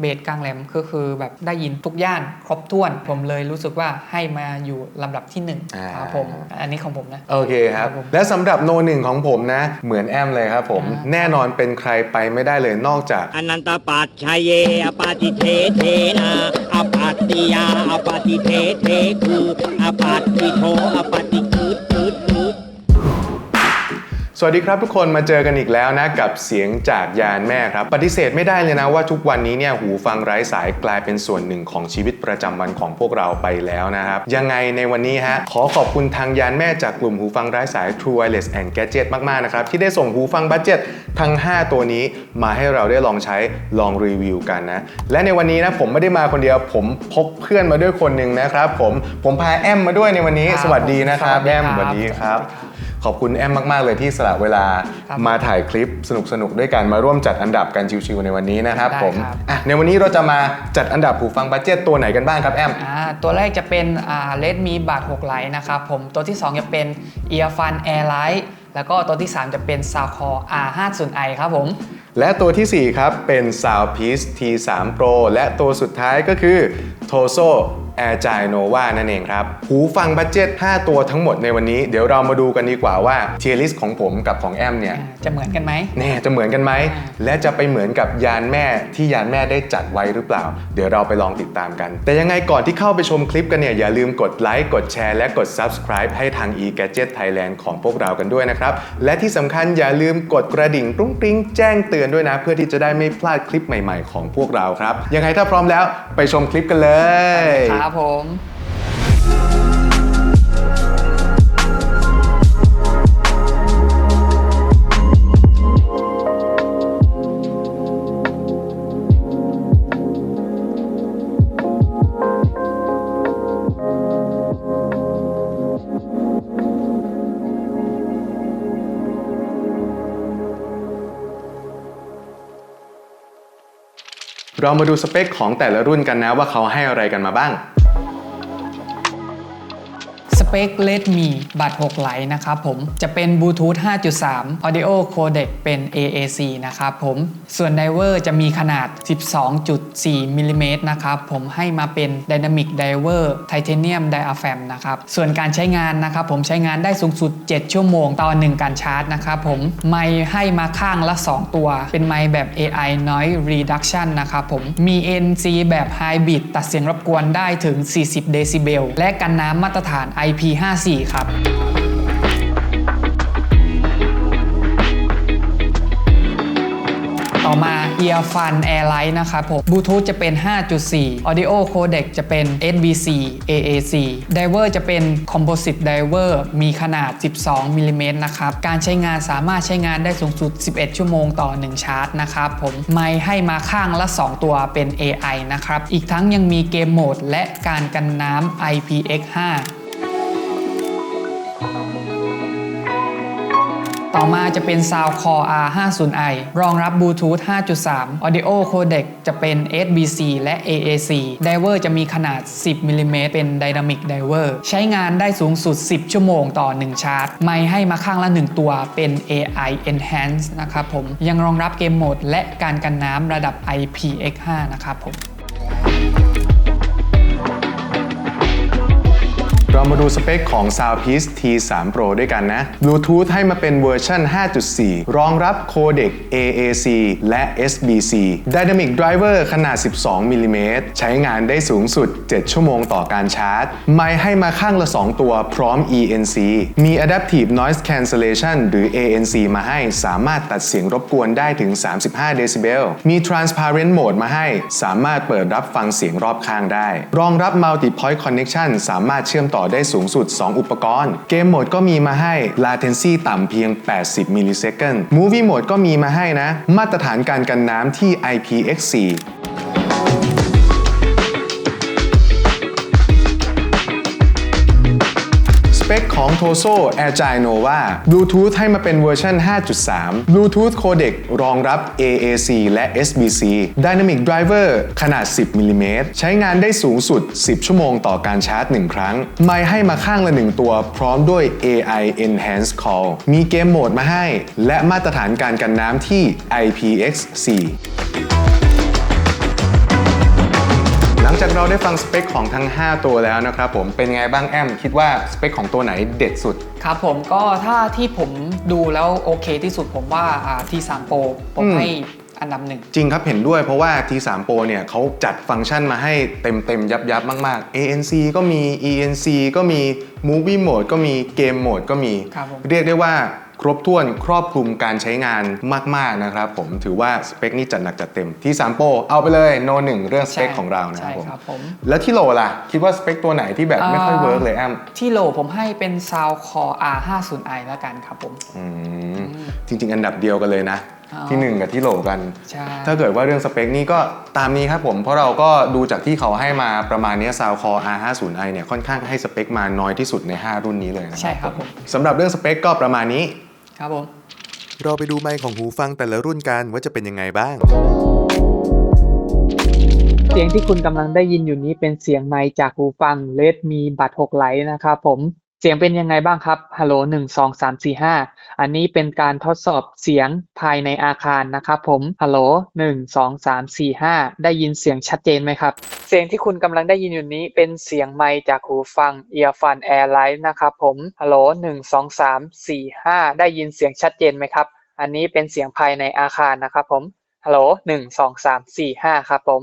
เบสกลางแหลมก็คือแบบได้ยินทุกย่านครบถ้วน ผมเลยรู้สึกว่าให้มาอยู่ลำดับที่หนึ่งอ่าครับผม อันนี้ของผมนะ โอเคครับครับผมและสำหรับโนหนึ่งของผมนะ เหมือนแอมเลยครับผมอ่าแน่นอนเป็นใครไปไม่ได้เลยนอกจาก อนันตปัจชัยเยอปาติเทเทนาอปัตติยาอปาติเทเทคืออปัตติโทอปาติคืดคืดคืด สวัสดีครับทุกคนมาเจอกันอีกแล้วนะกับเสียงจากยานแม่ครับ ปฏิเสธไม่ได้เลยนะว่าทุกวันนี้เนี่ยหูฟังไร้สายกลายเป็นส่วนหนึ่งของชีวิตประจำวันของพวกเราไปแล้วนะครับ ยังไงในวันนี้ฮะขอขอบคุณทางยานแม่จากกลุ่มหูฟังไร้สาย True Wireless and Gadget มาก ๆ นะครับ ที่ได้ส่งหูฟังบัตเจ็ตทั้ง 5 ตัวนี้มาให้เราได้ลองใช้ลองรีวิวกันนะ และในวันนี้นะผมไม่ได้มาคนเดียว ผมพกเพื่อนมาด้วยคนหนึ่งนะครับผมผมพาแอมมาด้วยในวันนี้ครับสวัสดีนะครับสวัสดีแอมครับสวัสดีครับ ขอบคุณแอมมาก ๆ เลยที่สละเวลาครับมาถ่ายคลิปสนุกๆด้วยกันมาร่วมจัดอันดับกันชิวๆในวันนี้นะครับได้ผมครับอะในวันนี้เราจะมาจัดอันดับหูฟังบัตเจ็ตตัวไหนกันบ้างครับแอมอ่าตัวแรกจะเป็นอ่าเลดมีบาท6ไลท์นะครับผมตัวที่ 2 จะเป็น Earfun Airlight แล้วก็ตัวที่ 3 จะเป็น Soundcore R50i ครับผม และตัวทีสี่ 4 ครับ เป็น Soundpiece T3 Pro และตัวสุดท้ายก็คือ Toso Air j i Nova นั่นเองครับ หูฟังบัตเจ็ต5 ตัวทั้งหมดในวันนี้ เดี๋ยวเรามาดูกันดีกว่าว่าเทียริสของผมกับของแอมเนี่ย จะเหมือนกันไหมแน่จะเหมือนกันไหมอ่าและจะไปเหมือนกับยานแม่ที่ยานแม่ได้จัดไว้หรือเปล่า เดี๋ยวเราไปลองติดตามกัน แต่ยังไงก่อนที่เข้าไปชมคลิปกันเนี่ย อย่าลืมกดไลค์กดแชร์และกด subscribe ให้ทาง e-gadget Thailand ของพวกเรากันด้วยนะครับ และที่สำคัญอย่าลืมกดกระดิ่งกรุ้งกริ้งแจ้งเตือนด้วยนะ เพื่อที่จะได้ไม่พลาดคลิปใหม่ ๆ ของพวกเราครับ ยังไงถ้าพร้อมแล้วไปชมคลิปกันเลย ครับผม เรามาดูสเปคของแต่ละรุ่นกันนะว่าเขาให้อะไรกันมาบ้าง เปค Redmi บัตร 6 ไหลนะครับผม จะเป็นบลูทูธ 5.3 Audio Codec เป็น AAC นะครับผม ส่วนไดเวอร์จะมีขนาด 12.4มิลลิเมตรนะครับผมให้มาเป็น Dynamic Diver Titanium Diaphragm นะครับ ส่วนการใช้งานนะครับผมใช้งานได้สูงสุด 7 ชั่วโมงต่อ 1 การชาร์จนะครับผม ไมค์ให้มาข้างละ 2 ตัว เป็นไมค์แบบ AI Noise Reduction นะครับผม มี NC แบบ Hybrid ตัดเสียงรบกวนได้ถึง 40 เดซิเบล และกันน้ำมาตรฐาน IP IP54 ครับต่อมา Earfun Airlight นะครับผมบลูทูธจะเป็น 5.4 Audio Codec จะเป็น SBC AAC Diver จะเป็น Composite Diver มีขนาด 12มิลลิเมตรนะครับ การใช้งานสามารถใช้งานได้สูงสุด 11 ชั่วโมงต่อ 1 ชาร์จนะครับผม ไมค์ให้มาข้างละ 2 ตัวเป็น AI นะครับ อีกทั้งยังมีเกมโหมดและการกันน้ำ IPX5 ต่อมาจะเป็น Soundcore R50i รองรับบลูทูธ 5.3 Audio Codec จะเป็น SBC และ AAC Diver จะมีขนาด 10มิลลิเมตรเป็น Dynamic Diver ใช้งานได้สูงสุด 10 ชั่วโมงต่อ 1 ชาร์จ ไมค์ให้มาข้างละ 1 ตัวเป็น AI Enhance นะครับผม ยังรองรับเกมโหมดและการกันน้ำระดับ IPX5 นะครับผม เรามาดูสเปคของ Soundpiece T3 Pro ด้วยกันนะ Bluetooth ให้มาเป็นเวอร์ชัน 5.4 รองรับโคเด็ก AAC และ SBC Dynamic Driver ขนาด 12 มิลลิเมตร ใช้งานได้สูงสุด 7 ชั่วโมงต่อการชาร์จ ไมค์ให้มาข้างละ 2 ตัวพร้อม ENC มี Adaptive Noise Cancellation หรือ ANC มาให้ สามารถตัดเสียงรบกวนได้ถึง 35 เดซิเบล มี Transparent Mode มาให้ สามารถเปิดรับฟังเสียงรอบข้างได้ รองรับ Multi Point Connection สามารถเชื่อมต่อได้สูงสุด 2 อุปกรณ์ เกมโหมดก็มีมาให้ Latency ต่ำเพียง 80มิลลิเซคัน Movie โหมดก็มีมาให้นะ มาตรฐานการกันน้ำที่ IPX4 ของ Toso Agile Nova Bluetooth ให้มาเป็นเวอร์ชัน 5.3 Bluetooth Codec รองรับ AAC และ SBC Dynamic Driver ขนาด 10 มิลลิเมตร ใช้งานได้สูงสุด 10 ชั่วโมงต่อการชาร์จ 1 ครั้ง ไมค์ให้มาข้างละ 1 ตัว พร้อมด้วย AI Enhanced Call มีเกมโหมดมาให้ และมาตรฐานการกันน้ำที่ IPX4 จากเราได้ฟังสเปคของทั้ง 5 ตัวแล้วนะครับผมเป็นไงบ้างแอมคิดว่าสเปคของตัวไหนเด็ดสุด ครับผมก็ถ้าที่ผมดูแล้วโอเคที่สุดผมว่าอ่า T3 Pro ผมอืม ให้อันดับหนึ่ง จริงครับเห็นด้วยเพราะว่า T3 Pro เนี่ยเขาจัดฟังก์ชันมาให้เต็มเต็มๆยับยับๆมาก ๆ ANC ก็มี ENC ก็มี Movie Mode ก็มี Game Mode ก็มี ครับผม เรียกได้ว่า ครบถ้วนครอบคลุมการใช้งานมาก ๆ นะครับผมถือว่าสเปคนี้จัดหนักจัดเต็ม T3 Pro เอาไปเลยโนหนึ่งเรื่องสเปคใช่ของเรานะครับใช่ผมครับผม แล้วที่โหลล่ะ คิดว่าสเปคตัวไหนที่แบบไม่ค่อยเวิร์กเลยแอมที่โหลผมให้เป็น Soundcore R50i แล้วกันครับผมอืมจริง ๆ อันดับเดียวกันเลยนะอ๋อที่หนึ่งกับที่โหลกันใช่ถ้าเกิดว่าเรื่องสเปคนี่ก็ตามนี้ครับผม เพราะเราก็ดูจากที่เขาให้มาประมาณนี้ Soundcore R50i เนี่ยค่อนข้างให้สเปคมาน้อยที่สุดใน 5 รุ่นนี้เลยนะใช่ครับผมสำหรับเรื่องสเปคก็ประมาณนี้ ครับผม เราไปดูไมค์ของหูฟังแต่ละรุ่นกันว่าจะเป็นยังไงบ้าง เสียงที่คุณกำลังได้ยินอยู่นี้เป็นเสียงไมค์จากหูฟัง Redmi บัตร6ไลท์นะครับผม เสียงเป็นยังไงบ้างครับ ฮัลโหลหนึ่งสองสามสี่ห้า อันนี้เป็นการทดสอบเสียงภายในอาคารนะครับผม ฮัลโหลหนึ่งสองสามสี่ห้า ได้ยินเสียงชัดเจนไหมครับ เสียงที่คุณกำลังได้ยินอยู่นี้เป็นเสียงไมค์จากหูฟัง Earphone Airline นะครับผม ฮัลโหลหนึ่งสองสามสี่ห้า ได้ยินเสียงชัดเจนไหมครับ อันนี้เป็นเสียงภายในอาคารนะครับผม ฮัลโหลหนึ่งสองสามสี่ห้าครับผม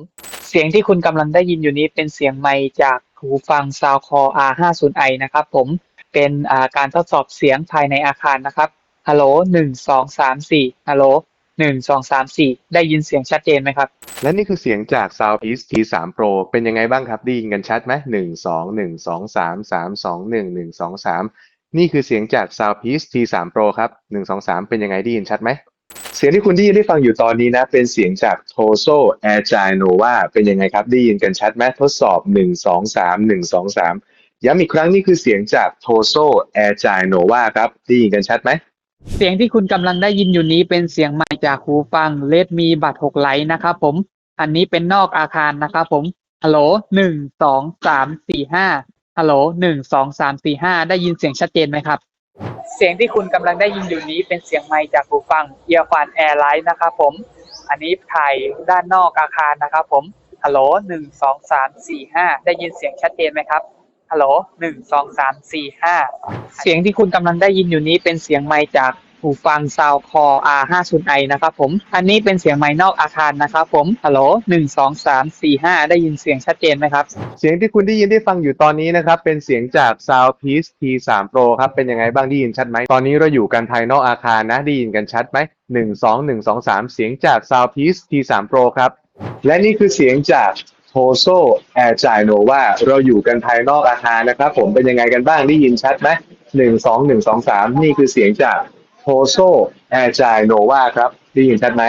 เสียงที่คุณกำลังได้ยินอยู่นี้เป็นเสียงไมค์จาก หูฟัง Soundcore R50i นะครับผมเป็นการทดสอบเสียงภายในอาคารนะครับฮัลโหลหนึ่งสองสามสี่ฮัลโหลหนึ่งสองสามสี่ได้ยินเสียงชัดเจนไหมครับ และนี่คือเสียงจาก Soundpeace T3 Pro เป็นยังไงบ้างครับได้ยินกันชัดไหมหนึ่งสองหนึ่งสองสามสามสองหนึ่งหนึ่งสองสามนี่คือเสียงจาก Soundpeace T3 Pro ครับหนึ่งสองสามเป็นยังไงได้ยินชัดไหม เสียงที่คุณได้ยินได้ฟังอยู่ตอนนี้นะ เป็นเสียงจาก Toso Agile Nova เป็นยังไงครับ ได้ยินกันชัดไหมทดสอบ 1 2 3 1 2 3 ย้ำอีกครั้งนี่คือเสียงจาก Toso Agile Nova ครับ ได้ยินกันชัดไหม เสียงที่คุณกำลังได้ยินอยู่นี้เป็นเสียงไมค์จากหูฟัง Redmi บัตร6ไลท์นะครับผม อันนี้เป็นนอกอาคารนะครับผมฮัลโหลหนึ่งสองสามสี่ห้าฮัลโหลหนึ่งสองสามสี่ห้าได้ยินเสียงชัดเจนไหมครับ เสียงที่คุณกำลังได้ยินอยู่นี้เป็นเสียงไมค์จากหูฟัง Earphone Airline นะครับผม อันนี้ถ่ายด้านนอกอาคารนะครับผม ฮัลโหลหนึ่งสองสามสี่ห้าได้ยินเสียงชัดเจนไหมครับ ฮัลโหลหนึ่งสองสามสี่ห้าเสียงที่คุณกำลังได้ยินอยู่นี้เป็นเสียงไมค์จาก หูฟัง Soundcore R50i นะครับผม อันนี้เป็นเสียงไมค์นอกอาคารนะครับผม ฮัลโหลหนึ่งสองสามสี่ห้าได้ยินเสียงชัดเจนไหมครับ เสียงที่คุณได้ยินได้ฟังอยู่ตอนนี้นะครับ เป็นเสียงจาก Soundpeace T3 Pro ครับ เป็นยังไงบ้างได้ยินชัดไหม ตอนนี้เราอยู่กันภายนอกอาคารนะ ได้ยินกันชัดไหมหนึ่งสองหนึ่งสองสามเสียงจาก Soundpeace T3 Pro ครับ และนี่คือเสียงจาก Toso Agile Nova เราอยู่กันภายนอกอาคารนะครับ ผมเป็นยังไงกันบ้างได้ยินชัดไหมหนึ่งสองหนึ่งสองสามนี่คือเสียงจาก โพโซแอร์จายโนวาครับ ได้ยินชัดไหม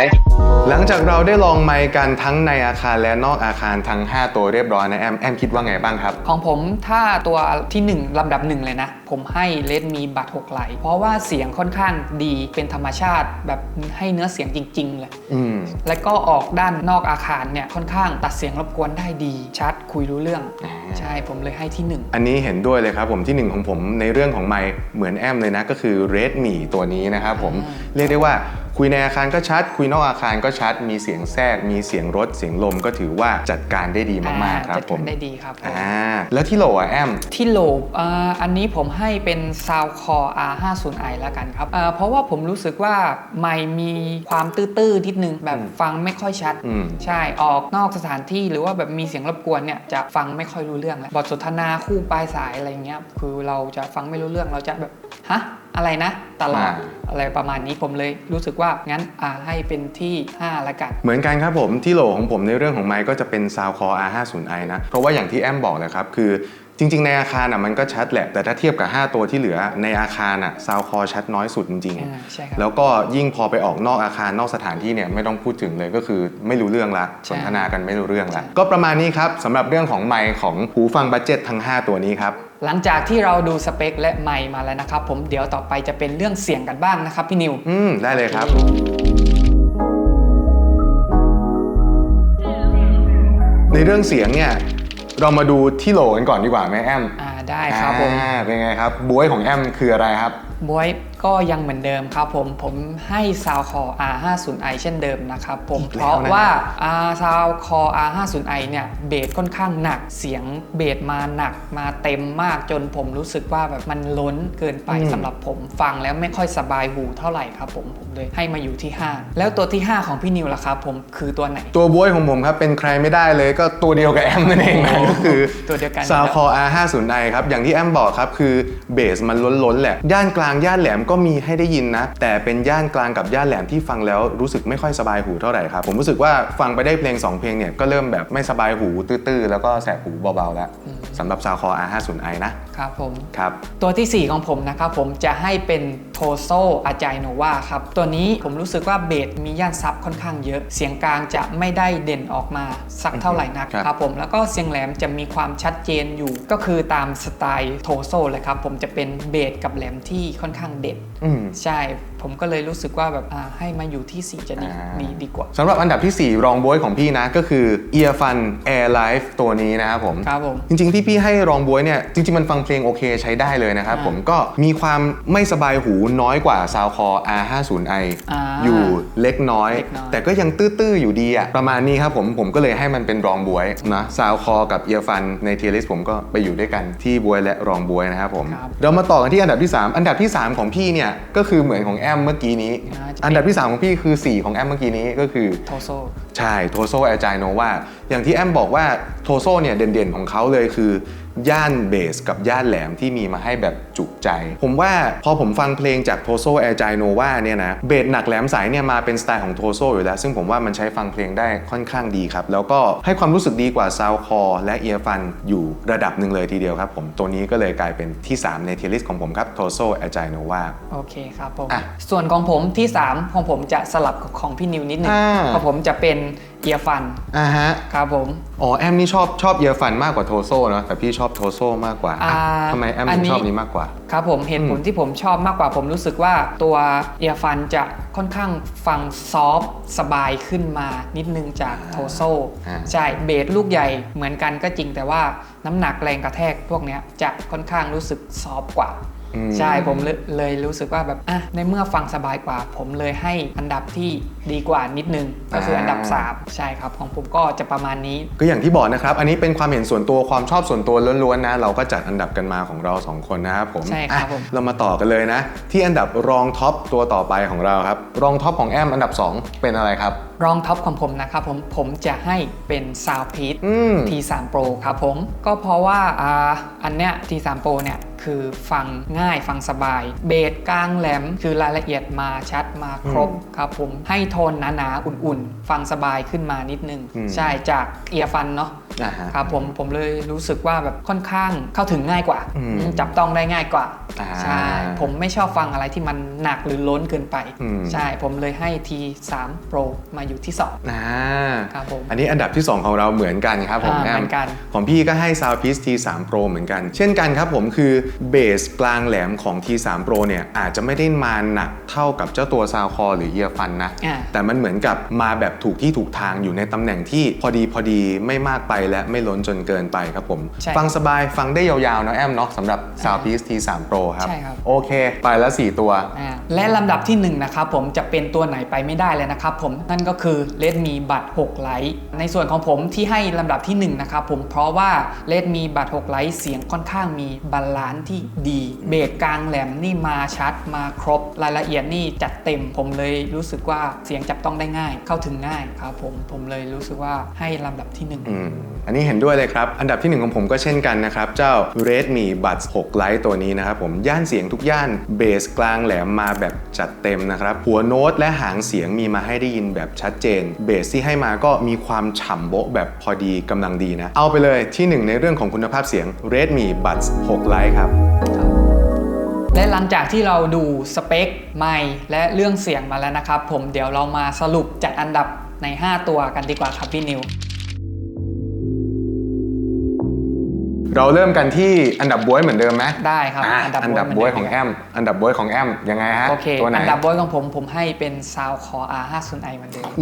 หลังจากเราได้ลองไมค์กันทั้งในอาคารและนอกอาคารทั้ง 5 ตัวเรียบร้อยนะแอม แอมคิดว่าไงบ้างครับ ของผมถ้าตัวที่ 1 ลำดับหนึ่งเลยนะ ผมให้เลดมีบัตร6ไหล เพราะว่าเสียงค่อนข้างดีเป็นธรรมชาติแบบให้เนื้อเสียงจริง ๆ เลย อืม แล้วก็ออกด้านนอกอาคารเนี่ยค่อนข้างตัดเสียงรบกวนได้ดี ชัดคุยรู้เรื่องอ่าใช่ผมเลยให้ที่หนึ่ง อันนี้เห็นด้วยเลยครับผมที่หนึ่งของผมในเรื่องของไมค์เหมือนแอมเลยนะก็คือ Redmi ตัวนี้นะครับผมอ่าเรียกได้ว่า คุยในอาคารก็ชัด คุยนอกอาคารก็ชัด มีเสียงแทรกมีเสียงรถเสียงลมก็ถือว่าจัดการได้ดีมากๆครับจัดผกมได้ดีครับผม อ่าแล้วที่โหลอะแอม ที่โหลบอ่าอันนี้ผมให้เป็น Soundcore R50i แล้วกันครับอ่าเพราะว่าผมรู้สึกว่าไมค์มีความตื้อๆนิดนึงแบบอืมฟังไม่ค่อยชัด อืม ใช่ออกนอกสถานที่หรือว่าแบบมีเสียงรบกวนเนี่ยจะฟังไม่ค่อยรู้เรื่องแล้วบทสนทนาคู่ปลายสายอะไรเงี้ยคือเราจะฟังไม่รู้เรื่องเราจะแบบฮะ อะไรนะ ตลอดอ่าอะไรประมาณนี้ผมเลยรู้สึกว่างั้นอ่าให้เป็นที่ 5 ละกัน เหมือนกันครับผมที่โหลของผมในเรื่องของไมค์ก็จะเป็น Soundcore R50i นะ เพราะว่าอย่างที่แอมบอกเลยครับ คือ จริงๆ ในอาคารอะมันก็ชัดแหละ แต่ถ้าเทียบกับ 5 ตัวที่เหลือในอาคารอะ Soundcore ชัดน้อยสุดจริง อ่าใช่ครับแล้วก็ยิ่งพอไปออกนอกอาคารนอกสถานที่เนี่ยไม่ต้องพูดถึงเลยก็คือไม่รู้เรื่องละใช่ สนทนากันไม่รู้เรื่องละก็ประมาณนี้ครับสำหรับเรื่องของไมค์ของหูฟังบัจเจ็ตทั้ง 5 ตัวนี้ครับ หลังจากที่เราดูสเปคและไมค์มาแล้วนะครับ ผมเดี๋ยวต่อไปจะเป็นเรื่องเสียงกันบ้างนะครับพี่นิว อืม ได้เลยครับ ในเรื่องเสียงเนี่ย เรามาดูที่โหลกันก่อนดีกว่าไหมแอมอ่าได้ครับผม อ่าเป็นไงครับบวยของแอมคืออะไรครับ บวย ก็ยังเหมือนเดิมครับผมผมให้ซาวคอ R50i เช่นเดิมนะครับผมอีกเพแล้วนะราะว่าซาวคอ R50i เนี่ยเบสค่อนข้างหนักเสียงเบสมาหนักมาเต็มมากจนผมรู้สึกว่าแบบมันล้นเกินไปสำหรับผมฟังแล้วไม่ค่อยสบายหูเท่าไหร่ครับผมผมเลยให้มาอยู่ที่ 5 แล้วตัวที่ 5 ของพี่นิวล่ะครับผมคือตัวไหน ตัวบวยของผมครับเป็นใครไม่ได้เลยก็ตัวเดียวกับแอมนั่นเองนะโอ้ก็คือตัวเดียวกันซาวคอ R50i ครับอย่างที่แอมบอกครับคือเบสมันล้นๆแหละย่านกลางย่านแหลมก็มีให้ได้ยินนะ แต่เป็นย่านกลางกับย่านแหลมที่ฟังแล้วรู้สึกไม่ค่อยสบายหูเท่าไหร่ครับ ผมรู้สึกว่าฟังไปได้เพลงสองเพลงเนี่ยก็เริ่มแบบไม่สบายหูตื้อๆ แล้วก็แสบหูเบาๆ แล้วสำหรับซาวคอ R50i นะครับผม ครับ ตัวทีสี่4 ของผมนะครับผมจะให้เป็นโทโซอาจายโนวาครับ ตัวนี้ผมรู้สึกว่าเบสมีย่านซับค่อนข้างเยอะ เสียงกลางจะไม่ได้เด่นออกมาสักเท่าไหร่นักครับครับผม แล้วก็เสียงแหลมจะมีความชัดเจนอยู่ ก็คือตามสไตล์โทโซเลยครับ ผมจะเป็นเบสกับแหลมที่ค่อนข้างเด่นอืมใช่ ผมก็เลยรู้สึกว่าแบบอ่าให้มาอยู่ที่ 4 จะดีอ่าดีดีกว่าสำหรับอันดับที่ 4 รองบวยของพี่นะก็คือ Earfun Air Life ตัวนี้นะครับผมครับผม จริง ๆ ที่พี่ให้รองบวยเนี่ยจริง ๆ มันฟังเพลงโอเคใช้ได้เลยนะครับอ่าผมก็มีความไม่สบายหูน้อยกว่า s o u n d c o r R50i อ่าอยู่เล็กน้อย เล็กน้อย แต่ก็ยังตื้อๆอยู่ดีอะประมาณนี้ครับผมผมก็เลยให้มันเป็นรองบวยนะ s o u n d c o r กับ Earfun ในเทียริสผมก็ไปอยู่ด้วยกันที่บวยและรองบวยนะครับผม ครับเรามาต่อกันที่อันดับที่ 3 อันดับที่ 3 ของพี่เนี่ย ก็คือเหมือนของแอมเมื่อกี้นี้ อ่าจะเป็น อันดับที่ 3 ของพี่คือ 4 ของแอมเมื่อกี้นี้ก็คือ โทโซ ใช่โทโซแอจายโนวาอย่างที่แอมบอกว่าโทโซเนี่ยเด่นๆของเขาเลยคือ ย่านเบสกับย่านแหลมที่มีมาให้แบบจุใจ ผมว่าพอผมฟังเพลงจากโทโซแอจายโนวาเนี่ยนะเบสหนักแหลมใสเนี่ยมาเป็นสไตล์ของโทโซอยู่แล้ว ซึ่งผมว่ามันใช้ฟังเพลงได้ค่อนข้างดีครับ แล้วก็ให้ความรู้สึกดีกว่าซาวคอและเอียฟันอยู่ระดับหนึ่งเลยทีเดียวครับผมตัวนี้ก็เลยกลายเป็นที่ 3 ในเทียลิสของผมครับโทโซแอจายโนวาโอเคครับผมอะส่วนของผมที่ 3 ของผมจะสลับกับของพี่นิวนิดหนึงอ่าของผมจะเป็น เอียฟันอ่าฮะ ครับผม อ๋อแอมนี่ชอบชอบเอียฟันมากกว่าโทโซเนาะแต่พี่ชอบโทโซมากกว่าอะอ่าทำไมแอมอันถึงนี้ชอบนี้มากกว่า ครับผมเหตุผลอืมที่ผมชอบมากกว่าผมรู้สึกว่าตัวเอียฟันจะค่อนข้างฟังซอฟต์สบายขึ้นมานิดนึงจากโทโซอ่า ใช่เบสลูกใหญ่เหมือนกันก็จริงแต่ว่าน้ำหนักแรงกระแทกพวกเนี้ยจะค่อนข้างรู้สึกซอฟต์กว่าอืม ใช่ผมเลยเลยรู้สึกว่าแบบอะในเมื่อฟังสบายกว่า ผมเลยให้อันดับที่ดีกว่านิดนึง ก็คืออันดับ 3 ใช่ครับ ของผมก็จะประมาณนี้ ก็อย่างที่บอกนะครับ อันนี้เป็นความเห็นส่วนตัวความชอบส่วนตัวล้วนๆนะ เราก็จัดอันดับกันมาของเราสองคนนะครับผมใช่ครับอะผมเรามาต่อกันเลยนะ ที่อันดับรองท็อปตัวต่อไปของเราครับรองท็อปของแอมอันดับ 2 เป็นอะไรครับรองท็อปของผมนะครับผมผมจะให้เป็น Soundpeak อืม T3 Pro ครับผมก็เพราะว่าอ่าอันเนี้ย T3 Pro เนี่ย คือฟังง่ายฟังสบาย เบสกลางแหลม คือรายละเอียดมาชัดมาครบครับผมให้โทนหนาๆอุ่นๆ ฟังสบายขึ้นมานิดนึง อืม ใช่จากเอียฟันเนาะอ่าฮะ ครับผมผมเลยรู้สึกว่าแบบค่อนข้ข้างเข้าถึงง่ายกว่าอืมจับต้องได้ง่ายกว่าอ่าใช่ผมไม่ชอบฟังอะไรที่มันหนักหรือล้นเกินไป อืม ใช่ผมเลยให้ T3 Pro มาอยู่ที่ 2 อ่าครับผมอันนี้อันดับที่ 2 ของเราเหมือนกันครับผมอ่าแอเหมมือนกัน ของพี่ก็ให้ Soundpiece T3 Pro เหมือนกัน เช่นกันครับผมคือเบสกลางแหลมของ T3 Pro เนี่ยอาจจะไม่ได้มาหนักเท่ากับเจ้าตัว Sound Core หรือ Earfun นะอ่าแต่มันเหมือนกับมาแบบถูกที่ถูกทางอยู่ในตำแหน่งที่พอดีพอดีไม่มากไปและไม่ล้นจนเกินไปครับผมใช่ฟังสบายฟังได้ยาวๆนะแอมเนาะสำหรับ Soundpiece T3 Pro ครับใช่ครับ โอเค ไปแล้ว4ตัวอ่าและลำดับที่ 1 นะครับผมจะเป็นตัวไหนไปไม่ได้เลยนะครับผมนั่นก็คือ Redmi บัตร6ไลท์ในส่วนของผมที่ให้ลำดับที่1นะครับผมเพราะว่า Redmi บัตร6ไลท์เสียงค่อนข้างมีบาลานซ์ที่ดีเบสกลางแหลมนี่มาชัดมาครบรายละเอียดนี่จัดเต็ม ผมเลยรู้สึกว่าเสียงจับต้องได้ง่าย เข้าถึงง่ายครับผมผมเลยรู้สึกว่าให้ลำดับที่ 1อืมอันนี้เห็นด้วยเลยครับ อันดับที่ 1 ของผมก็เช่นกันนะครับ เจ้า Redmi Buds 6 Lite ตัวนี้นะครับผมย่านเสียงทุกย่านเบสกลางแหลมมาแบบจัดเต็มนะครับ หัวโน้ตและหางเสียงมีมาให้ได้ยินแบบชัดเจน เบสที่ให้มาก็มีความฉ่ำโบ๊ะแบบพอดีกำลังดีนะ เอาไปเลยที่ 1 ในเรื่องของคุณภาพเสียง Redmi Buds 6 Lite ครับและหลังจากที่เราดูสเปคไมค์และเรื่องเสียงมาแล้วนะครับ ผมเดี๋ยวเรามาสรุปจัดอันดับใน 5 ตัวกันดีกว่าครับพี่นิว เราเริ่มกันที่อันดับบวยเหมือนเดิมไหมได้ครับ อะอันดับอันดับบ๊บววยยเหมืขออนงเดิแอมม อันดับเวิร์ของแอมยังไงฮะ โอเค ตัวไหนอันดับโบยของผมผมให้เป็น Sound Core R50i เหมือนเดิมโอ้โห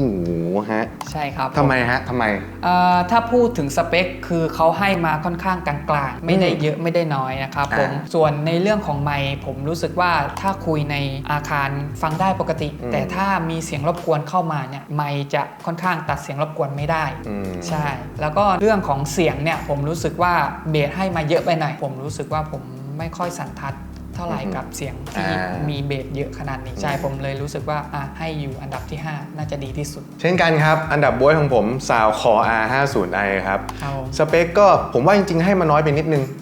ฮะใช่ครับทำไมฮะทำไม เอ่อถ้าพูดถึงสเปคคือเขาให้มาค่อนข้างกลางๆ ไม่ได้เยอะไม่ได้น้อยนะครับผม อ่าส่วนในเรื่องของไมค์ผมรู้สึกว่าถ้าคุยในอาคารฟังได้ปกติ อืม แต่ถ้ามีเสียงรบกวนเข้ามาเนี่ยไมค์จะค่อนข้างตัดเสียงรบกวนไม่ได้ อืม ใช่ แล้วก็เรื่องของเสียงเนี่ยผมรู้สึกว่าเบสให้มาเยอะไปหน่อย ผมรู้สึกว่าผมไม่ค่อยสันทัด เท่าไหร่อือฮึกับเสียงที่อ่ามีมีเบสเยอะขนาดนี้ใช่ผมเลยรู้สึกว่าอะให้อยู่อันดับที่ 5 น่าจะดีที่สุด เช่นกันครับ อันดับบ๊วยของผม Sound Core R50i ครับเอาสเปคก็ผมว่าจริงๆให้มาน้อยไปนิดนึงอืม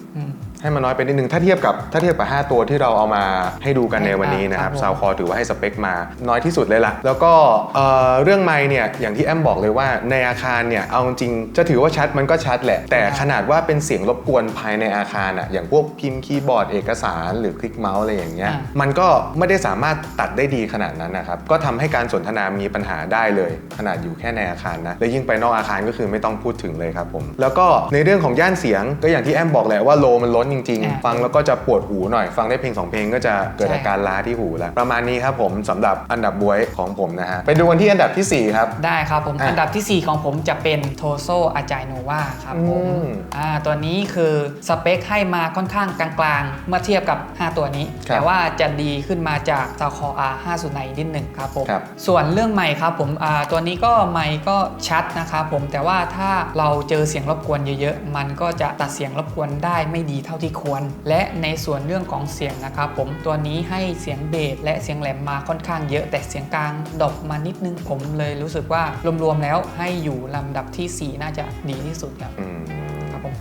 ให้มันน้อยไปนิดนึงถ้าเทียบกับถ้าเทียบกับ 5 ตัวที่เราเอามาให้ดูกันในวันนี้นะครับครับผมซาวคอถือว่าให้สเปคมาน้อยที่สุดเลยล่ะ แล้วก็เอ่อเรื่องไมค์เนี่ยอย่างที่แอมบอกเลยว่าในอาคารเนี่ยเอาจริงๆจะถือว่าชัดมันก็ชัดแหละ แต่ขนาดว่าเป็นเสียงรบกวนภายในอาคารอะอย่างพวกพิมพ์คีย์บอร์ดเอกสารหรือคลิกเมาส์อะไรอย่างเงี้ยอ่ามันก็ไม่ได้สามารถตัดได้ดีขนาดนั้นนะครับก็ทำให้การสนทนามีปัญหาได้เลย ขนาดอยู่แค่ในอาคารนะและยิ่งไปนอกอาคารก็คือไม่ต้องพูดถึงเลยครับผมแล้วก็ในเรื่องของย่านเสียงก็อย่างที่แอมบอกแหละว่าโลมันล้นจริงอ่าๆฟังแล้วก็จะปวดหูหน่อย ฟังได้เพลงสองเพลงก็จะเกิดใช่อาการล้าที่หูแล้ว ประมาณนี้ครับผมสำหรับอันดับบวยของผมนะฮะ ไปดูกันที่อันดับทีสี่4 ครับ ได้ครับผมอะอันดับทีสี่ 4 ของผมจะเป็น t o s o a j i n o v a ครับผมอืมอ่าตัวนี้คือสเปคให้มาค่อนข้างกลางๆ เมื่อเทียบกับ 5 ตัวนี้ครับแต่ว่าจะดีขึ้นมาจาก z a c o R 5 0 1นิดหนึ่งครับผมครับส่วนเรื่องไมค์ครับผมอ่าตัวนี้ก็ไมค์ก็ชัดนะครับผม แต่ว่าถ้าเราเจอเสียงรบกวนเยอะๆ มันก็จะตัดเสียงรบกวนได้ไม่ดีเท่าที่ควร และในส่วนเรื่องของเสียงนะครับผมตัวนี้ให้เสียงเบสและเสียงแหลมมาค่อนข้างเยอะ แต่เสียงกลางดอกมานิดนึงผมเลยรู้สึกว่ารวมๆแล้วให้อยู่ลำดับที่ 4 น่าจะดีที่สุดครับอืม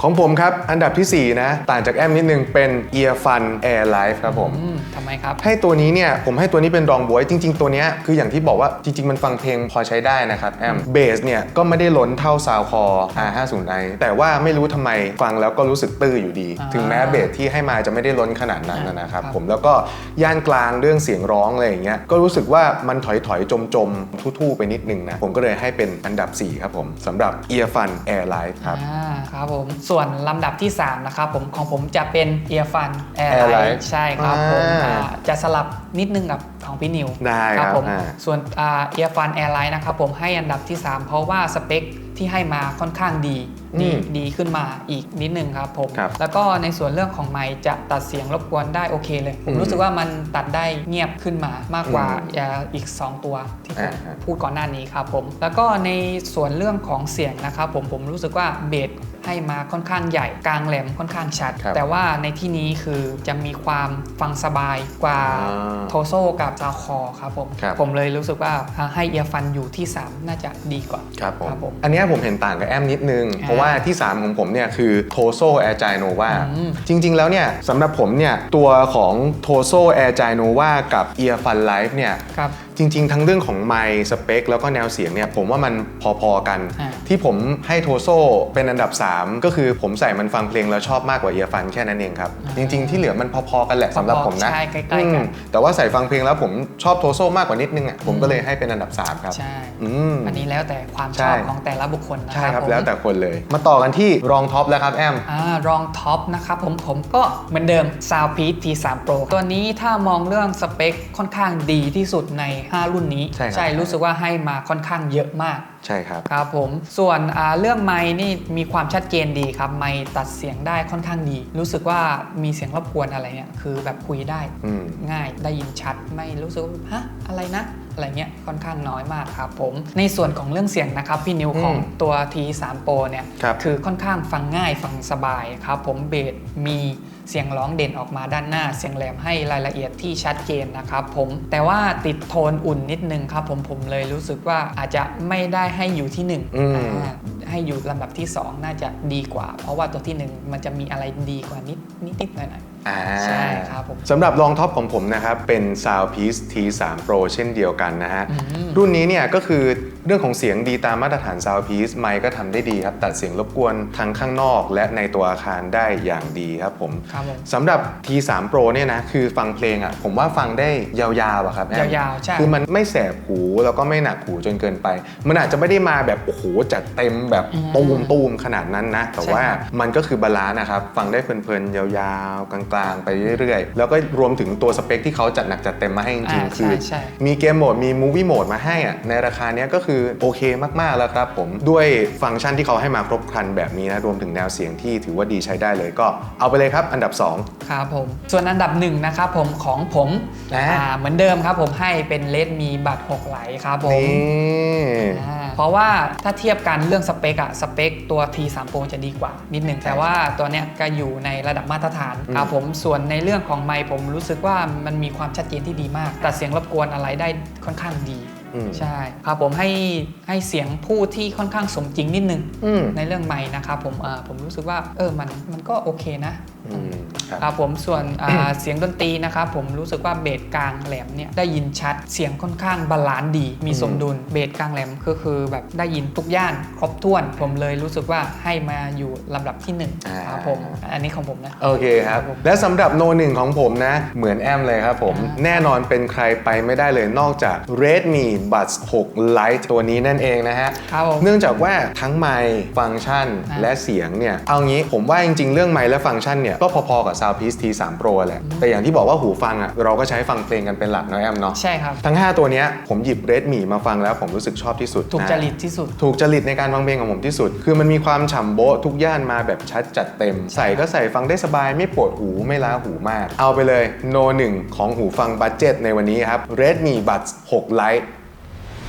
ของผมครับ อันดับทีสี่ 4 นะ ต่างจากแอมนิดนึงเป็น Earfun Air Life ครับผม อืมทำไมครับ ให้ตัวนี้เนี่ย ผมให้ตัวนี้เป็นรองบวยจริง ๆ ตัวเนี้ยคืออย่างที่บอกว่าจริง ๆ มันฟังเพลงพอใช้ได้นะครับแอมเบสเนี่ยก็ไม่ได้ล้นเท่าซาวคอ R50i แต่ว่าไม่รู้ทำไมฟังแล้วก็รู้สึกตื้ออยู่ดี อ่าถึงแม้เบสที่ให้มาจะไม่ได้ล้นขนาดนั้นนะนะครับ ครับผมแล้วก็ย่านกลางเรื่องเสียงร้องอะไรอย่างเงี้ยก็รู้สึกว่ามันถอยๆจมๆทู่ๆไปนิดนึงนะผมก็เลยให้เป็นอันดับ4ครับผมสำหรับ Earfun Air Life ครับอ่าครับผมส่วนลำดับที่ 3 นะครับผมของผมจะเป็น Earfun Air Air Light Light ใช่ครับผมอ่า อ่าจะสลับนิดนึงกับของพี่นิวได้ครับผมอ่าส่วนอ่า Earfun Air Light นะครับผมให้อันดับที่ 3 เพราะว่าสเปคที่ให้มาค่อนข้างดีดีอืมดีขึ้นมาอีกนิดนึงครับผมครับแล้วก็ในส่วนเรื่องของไมค์จะตัดเสียงรบกวนได้โอเคเลย ผมอืมรู้สึกว่ามันตัดได้เงียบขึ้นมามากกว่าอืมอ่าอีก 2 ตัวที่ผมอ่าพูดก่อนหน้านี้ครับผม แล้วก็ในส่วนเรื่องของเสียงนะครับผมผมรู้สึกว่าเบสให้มาค่อนข้างใหญ่กลางแหลมค่อนข้างชัดครับแต่ว่าในที่นี้คือจะมีความฟังสบายกว่าอ่าโทโซกับซาวคอครับผมครับ ผมเลยรู้สึกว่าให้เอียฟันอยู่ที่ 3 น่าจะดีกว่า ครับผม ครับผมอันเนี้ยผมเห็นต่างกับแอมนิดนึง เพราะว่าที่ 3 ของผมเนี่ยคือโทโซแอร์จ n o v a อืม จริง ๆ แล้วเนี่ยสำหรับผมเนี่ยตัวของ t o s o Air g y n o v a กับเอียฟันไลฟ์เนี่ย ครับจริง ๆ ทั้งเรื่องของไมค์สเปคแล้วก็แนวเสียงเนี่ยผมว่ามันพอๆกัน อ่า ที่ผมให้โทโซเป็นอันดับ 3 ก็คือผมใส่มันฟังเพลงแล้วชอบมากกว่าเอียฟันแค่นั้นเองครับ จริง ๆ ที่เหลือมันพอๆกันแหละสำหรับผมนะใช่ใกล้ๆกัน อืมแต่ว่าใส่ฟังเพลงแล้วผมชอบโทโซมากกว่านิดนึงอะผมก็เลยให้เป็นอันดับ 3 ครับ ใช่ อืม อันนี้แล้วแต่ความชใช่อบของแต่ละบุคคลนะใช่ครับผมแล้วแต่คนเลย มาต่อกันที่รองท็อปแล้วครับแอม อ่ารองท็อปนะครับผมผมก็เหมือนเดิม Soundpeak T3 Pro ตัวนี้ถ้ามองเรื่องสเปคค่อนข้างดีที่สุดใน 5 รุ่นนี้ ใช่ครับ รู้สึกว่าให้มาค่อนข้างเยอะมากใช่ครับ ครับผม ส่วนอ่าเรื่องไมค์นี่มีความชัดเจนดีครับไมค์ตัดเสียงได้ค่อนข้างดี รู้สึกว่ามีเสียงรบกวนอะไรเนี่ยคือแบบคุยได้อืมง่ายได้ยินชัดไม่รู้สึกว่าฮะอะไรนะอะไรเงี้ยค่อนข้างน้อยมากครับผม ในส่วนของเรื่องเสียงนะครับ พี่นิวของอืมตัว T3 Pro เนี่ยครับอค่อนข้างฟังง่ายฟังสบายครับผมเบสมีเสียงร้องเด่นออกมาด้านหน้า เสียงแหลมให้รายละเอียดที่ชัดเจนนะครับผม แต่ว่าติดโทนอุ่นนิดนึงครับผมผมเลยรู้สึกว่าอาจจะไม่ได้ให้อยู่ที่หนึ่งอืมอ่าให้อยู่ลำดับที่ 2 น่าจะดีกว่า เพราะว่าตัวที่ 1 มันจะมีอะไรดีกว่านิดนิดนิดหน่อยหน่อยอ่าใช่ครับผมสำหรับรองท็อปของผมนะครับ เป็น Soundpiece T3 Pro เช่นเดียวกันนะฮะอืมรุ่นนี้เนี่ยก็คือรื่องของเสียงดีตามมาตรฐาน Soundpiece ไมค์ก็ทำได้ดีครับ ตัดเสียงรบกวนทั้งข้างนอก และในตัวอาคารได้อย่างดีครับผมครับผมสำหรับ T3 Pro เนี่ยนะคือฟังเพลงอะผมว่าฟังได้ยาวๆอะครับแอมยาวๆใช่คือมันไม่แสบหู แล้วก็ไม่หนักหูจนเกินไป มันอาจจะไม่ได้มาแบบโอ้โหจัดเต็มแบบอืมตูมตูมๆขนาดนั้นนะ แต่ใช่ว่าครับมันก็คือบาลานซ์นะครับ ฟังได้เพลินๆ ยาวๆ กลางๆ ไปเรื่อยๆ แล้วก็รวมถึงตัวสเปคที่เขาจัดหนักจัดเต็มมาให้จริงอ่าๆคือใช่ใช่มีเกมโหมดมีมูวี่โหมดมาให้อะในราคาเนี้ยก็คือโอเคมากๆแล้วครับผมด้วยฟังก์ชันที่เขาให้มาครบครันแบบนี้นะรวมถึงแนวเสียงที่ถือว่าดีใช้ได้เลยก็เอาไปเลยครับ อันดับ 2 ครับผม ส่วนอันดับหนึ่งนะครับผมของผมอ่าอ่าเหมือนเดิมครับผมให้เป็นเลดมีบัตร6ไหลครับผมนี่อ่าเพราะว่าถ้าเทียบกันเรื่องสเปคอะสเปคตัว T3 Pro จะดีกว่านิดหนึ่งแต่ว่าตัวเนี้ยก็อยู่ในระดับมาตรฐานครับผมส่วนในเรื่องของไมค์ผมรู้สึกว่ามันมีความชัดเจนที่ดีมากตัดเสียงรบกวนอะไรได้ค่อนข้างดีอืม ใช่ครับผมให้ให้เสียงพูดที่ค่อนข้างสมจริงนิดนึงอืมในเรื่องไมค์นะครับผมเอ่อผมรู้สึกว่าเออมันมันก็โอเคนะอืมครับครับผมส่วนอ่าเสียงดนตรีนะครับผมรู้สึกว่าเบสกลางแหลมเนี่ยได้ยินชัดเสียงค่อนข้างบาลานซ์ดี มีอืมสมดุลเบสกลางแหลมก็คือแบบได้ยินทุกย่านครบถ้วน ผมเลยรู้สึกว่าให้มาอยู่ลำดับที่หนึ่งครับผมอันนี้ของผมนะโอเคครับครับผมและสำหรับโนหนึ่งของผมนะเหมือนแอมเลยครับผมอ่าแน่นอนเป็นใครไปไม่ได้เลยนอกจาก Redmi Buds 6 Lite ตัวนี้นั่นเองนะฮะ ครับผม เนื่องจากว่าทั้งไมค์ฟังก์ชันอ่า และเสียงเนี่ย เอางี้ผมว่าจริงๆ เรื่องไมค์และฟังก์ชันเนี่ย ก็พอๆกับ Soundpiece T3 Pro แหละ แต่อย่างที่บอกว่าหูฟังอะเราก็ใช้ฟังเพลงกันเป็นหลักเนาะแอมเนาะใช่ครับ ทั้ง 5 ตัวเนี้ยผมหยิบ Redmi มาฟังแล้วผมรู้สึกชอบที่สุดถูกนะ จริตที่สุด ถูกจริตในการฟังเพลงของผมที่สุด คือมันมีความฉ่ำโบ๊ะทุกย่านมาแบบชัดจัดเต็ม ใส่ก็ใส่ฟังได้สบายไม่ปวดหูไม่ล้าหูมาก เอาไปเลยโนหนึ่งของหูฟังบัตเจ็ตในวันนี้ครับ Redmi Buds 6 Lite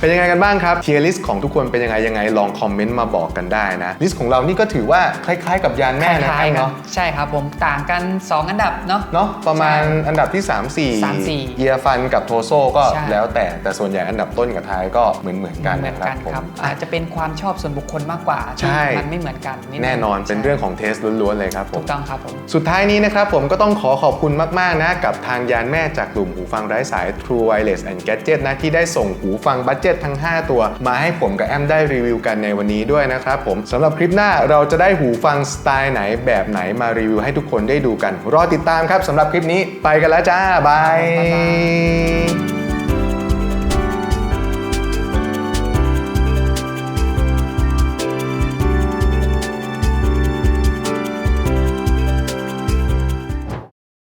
เป็นยังไงกันบ้างครับเทียร์ลิสของทุกคนเป็นยังไงยังไงลองคอมเมนต์มาบอกกันได้นะลิสต์ของเรานี่ก็ถือว่าคล้ายๆ กับยานแม่นะคล้ายๆกันเนาะใช่ครับผมต่างกัน 2 อันดับเนาะ เนาะประมาณใช่อันดับที่3สามสี่4เอียฟันกับโทโซก็ใช่ แล้วแต่แต่ส่วนใหญ่อันดับต้นกับท้ายก็เหมือนเหมือนๆกันเหมือนะนครักับนผม ครับ อาจจะเป็นความชอบส่วนบุคคลมากกว่าที่ใช่มันไม่เหมือนกันดงแน่นอนเป็นใช่เรื่องของเทสล้วนๆเลยครับผถูม กต้องครับผม สุดท้ายนี้นะครับผมก็ต้องขอขอบคุณมาก ๆ นะ กับทางยานแม่จากกลุ่มหูฟังไร้สาย True Wireless and Gadget นะ ที่ได้ส่งหูฟังบัตเจ็ตทั้ง 5 ตัว มาให้ผมกับแอมได้รีวิวกันในวันนี้ด้วยนะครับผมสำหรับคลิปหน้าเราจะได้หูฟังสไตล์ไหนแบบไหนมารีวิวให้ทุกคนได้ดูกัน รอติดตามครับสำหรับคลิปนี้ไปกันแล้วจ้าบายบายบาย